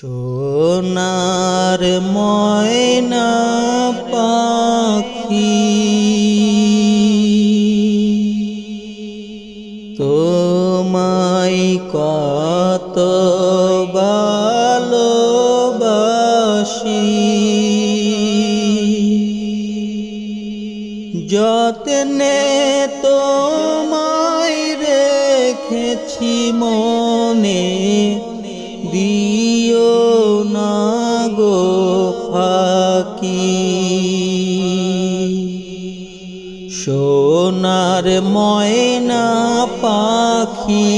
সোনার ময়না পাখি। তোমায় কত ভালোবাসি। যত্নে তোমায় রেখেছি মনে দিও না গো ফাঁকি। সোনার ময়না পাখি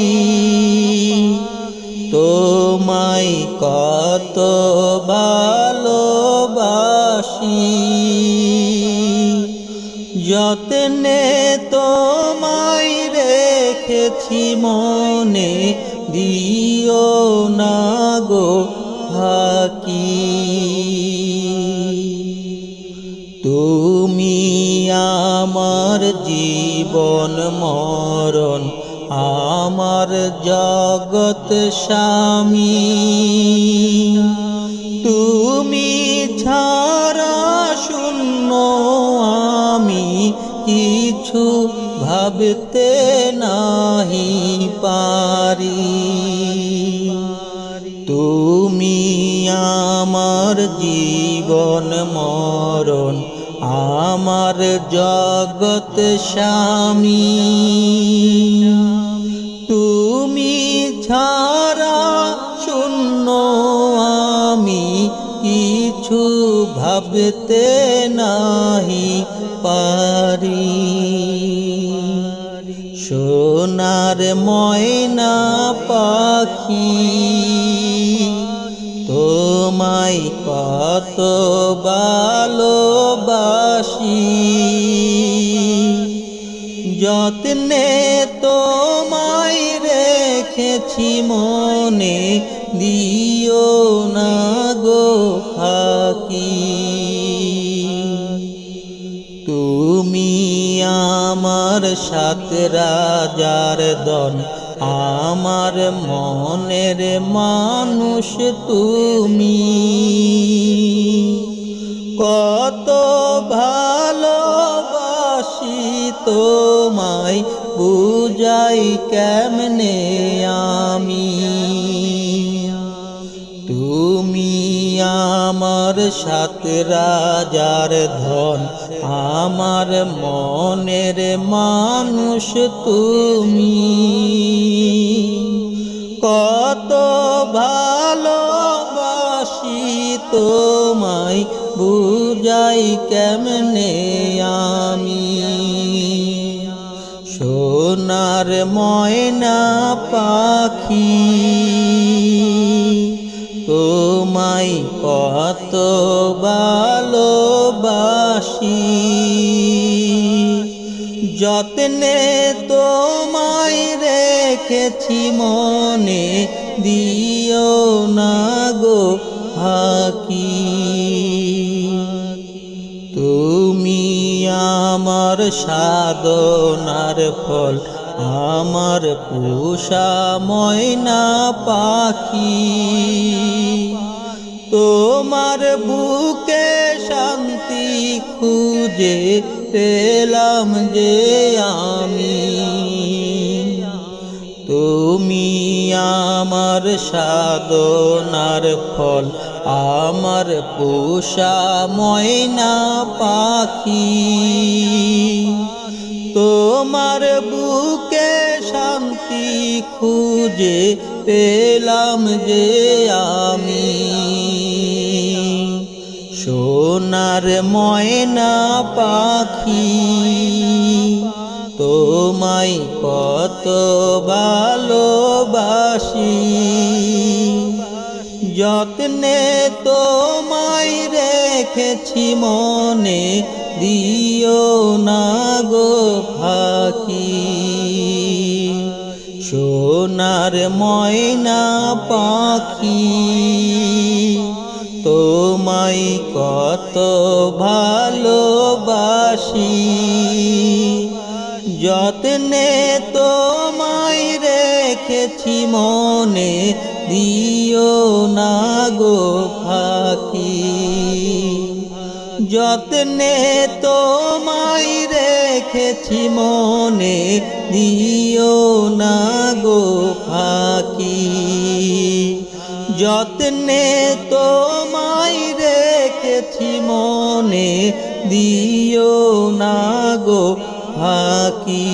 তোমায় কত ভালোবাসি। যত্নে তোমায় রেখেছি মনে দিও না গো ফাঁকি তুমি আমার জীবন মরণ আমার জগৎ স্বামী। তুমি ছাড়া কিছু ভাবতে নাহি পারি। তুমি আমার জীবন মরণ, আমার জগৎ স্বামী। তুমি ছাড়া শূন্য আমি কিছু ভাবতে নাহি পারি সোনার ময়না পাখি, তোমায় কত ভালোবাসি। যত্নে তোমায় রেখেছি মনে দিও না গো ফাঁকি। সাত রাজার দন। আমার মনের মানুষ তুমি। কত ভালোবাসি তোমায় বুঝাই কেমনে আমি? তুমি আমার সাত রাজার ধন, আমার মনের মানুষ তুমি। কত ভালোবাসি তোমায়, বুঝাই কেমনে আমি? সোনার ময়না পাখি তোমায় কত ভালোবাসি। যত্নে তোমায় রেখেছি মনে, দিও না গো ফাঁকি। তুমি আমার সাধনার ফল, আমার পুষা ময়না পাখি। তোমার বুকে শান্তি খুঁজে পেলাম যে আমি। তুমি আমার সাধনার ফল, আমার পোষা ময়না পাখি। তোমার বুকে শান্তি খুঁজে পেলাম যে আমি। সোনার ময়না পাখি, তোমায় কত ভালোবাসি। যত্নে তোমায় রেখেছি মনে, দিও না গো ফাঁকি সোনার ময়না পাখি, তোমায় কত ভালোবাসি। যত্নে তোমায় রেখেছি মনে, দিও না গো ফাঁকি যত্নে তোমায় রেখেছি মনে, দিও না গো ফাঁকি। যত্নে তোমায় রেখেছি মনে, দিও না গো ফাঁকি।